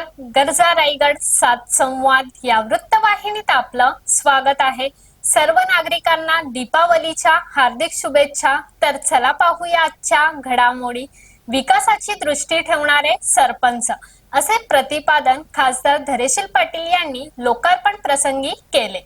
नमस्कार. गरजा रायगड सात संवाद या वृत्तवाहिनीत आपलं स्वागत आहे. सर्व नागरिकांना दीपावलीच्या हार्दिक शुभेच्छा. तर चला पाहूया आजच्या घडामोडी. विकासाची दृष्टी ठेवणारे सरपंच. असे प्रतिपादन खासदार धरेशील पाटील यांनी लोकार्पण प्रसंगी केले.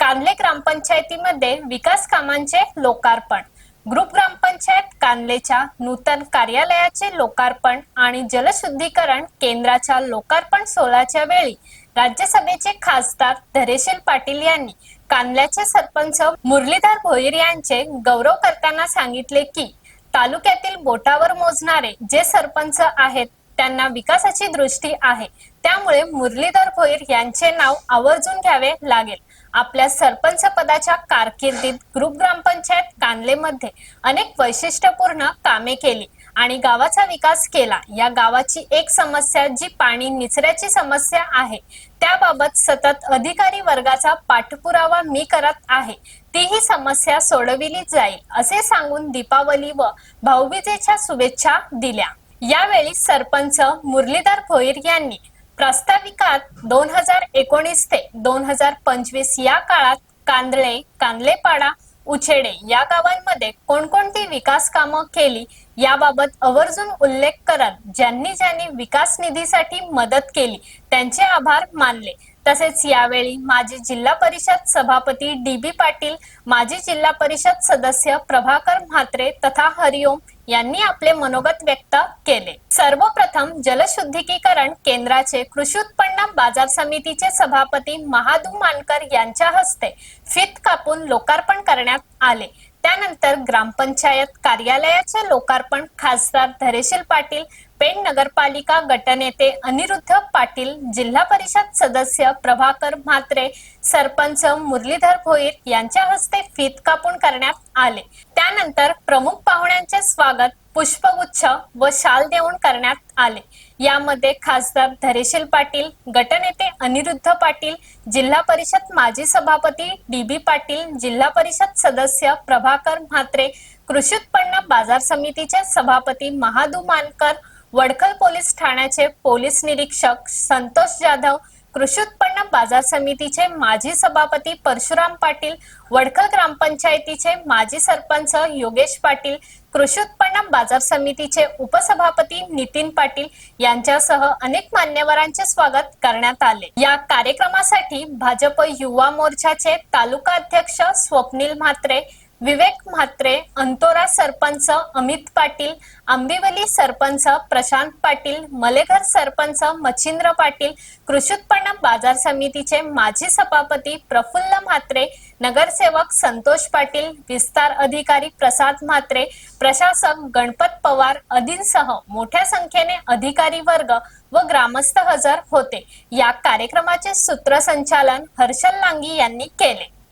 कांदले ग्रामपंचायतीमध्ये विकास कामांचे लोकार्पण. ग्रुप ग्रामपंचायत कानलेच्या नूतन कार्यालयाचे लोकार्पण आणि जलशुद्धीकरण केंद्राच्या लोकार्पण सोहळ्याच्या वेळी राज्यसभेचे खासदार धरेशील पाटील यांनी कानल्याचे सरपंच मुरलीधर भोईर यांचे गौरव करताना सांगितले की तालुक्यातील बोटावर मोजणारे जे सरपंच आहेत त्यांना विकासाची दृष्टी आहे. त्यामुळे मुरलीधर भोईर यांचे नाव आवर्जून घ्यावे लागेल. आपल्या सरपंच पदाच्या कारकिर्दीत ग्रुप ग्रामपंचायत कांदलेमध्ये अनेक वैशिष्ट्यपूर्ण कामे केली आणि गावाचा विकास केला. या गावाची एक समस्या जी पाणी निचऱ्याची समस्या आहे त्याबाबत सतत अधिकारी वर्गाचा पाठपुरावा मी करत आहे. ती ही समस्या सोडविली जाईल असे सांगून दीपावली व भाऊबीजेच्या शुभेच्छा दिल्या. यावेळी सरपंच मुरलीधर भोईर यांनी प्रास्ताविकात दोन हजार एकोणीस ते दोन हजार पंचवीस या काळात कांदळे कांदलेपाडा उछेडे या गावांमध्ये कोणकोणती विकास कामं केली याबाबत आवर्जून उल्लेख करत ज्यांनी ज्यांनी विकास निधीसाठी मदत केली त्यांचे आभार मानले. तसेच यावेळी माजी जिल्हा परिषद सभापती डी बी पाटील माजी जिल्हा परिषद सदस्य प्रभाकर म्हात्रे तथा हरिओम यांनी आपले मनोगत व्यक्त केले. सर्वप्रथम जलशुद्धीकरण केंद्राचे कृषी उत्पन्न बाजार समितीचे सभापती महादू मानकर यांच्या हस्ते फित कापून लोकार्पण करण्यात आले. त्यानंतर ग्रामपंचायत कार्यालयाचे लोकार्पण खासदार धरेशील पाटील पेण नगरपालिका गटनेते अनिरुद्ध पाटील जिल्हा परिषद सदस्य प्रभाकर म्हात्रे सरपंच मुरलीधर भोईर यांच्या हस्ते फीत कापून करण्यात आले. त्यानंतर प्रमुख पाहुण्यांचे स्वागत पुष्पगुच्छ व शाल देऊन करण्यात आले. यामध्ये खासदार धरेशील पाटील गटनेते अनिरुद्ध पाटील जिल्हा परिषद माजी सभापती डी बी पाटील जिल्हा परिषद सदस्य प्रभाकर म्हात्रे कृषी उत्पन्न बाजार समितीचे सभापती महादू मानकर वडखल पोलीस ठाण्याचे पोलीस निरीक्षक संतोष जाधव कृषी उत्पन्न बाजार समितीचे माजी सभापती परशुराम पाटील वडखल ग्रामपंचायतीचे माजी सरपंच योगेश पाटील कृषी उत्पन्न बाजार समितीचे उपसभापती नितीन पाटील यांच्यासह अनेक मान्यवरांचे स्वागत करण्यात आले. या कार्यक्रमासाठी भाजप युवा मोर्चाचे तालुका अध्यक्ष स्वप्नील म्हात्रे विवेक म्हात्रे अंतोरा सरपंच अमित पाटील आंबिवली सरपंच प्रशांत पाटील मलेघर सरपंच मच्छिंद्र पाटील कृषी उत्पन्न बाजार समितीचे माजी सभापती प्रफुल्ल म्हात्रे नगरसेवक संतोष पाटील विस्तार अधिकारी प्रसाद म्हात्रे प्रशासक गणपत पवार आदींसह मोठ्या संख्येने अधिकारी वर्ग व ग्रामस्थ हजर होते. या कार्यक्रमाचे सूत्रसंचालन हर्षल लांगी यांनी केले.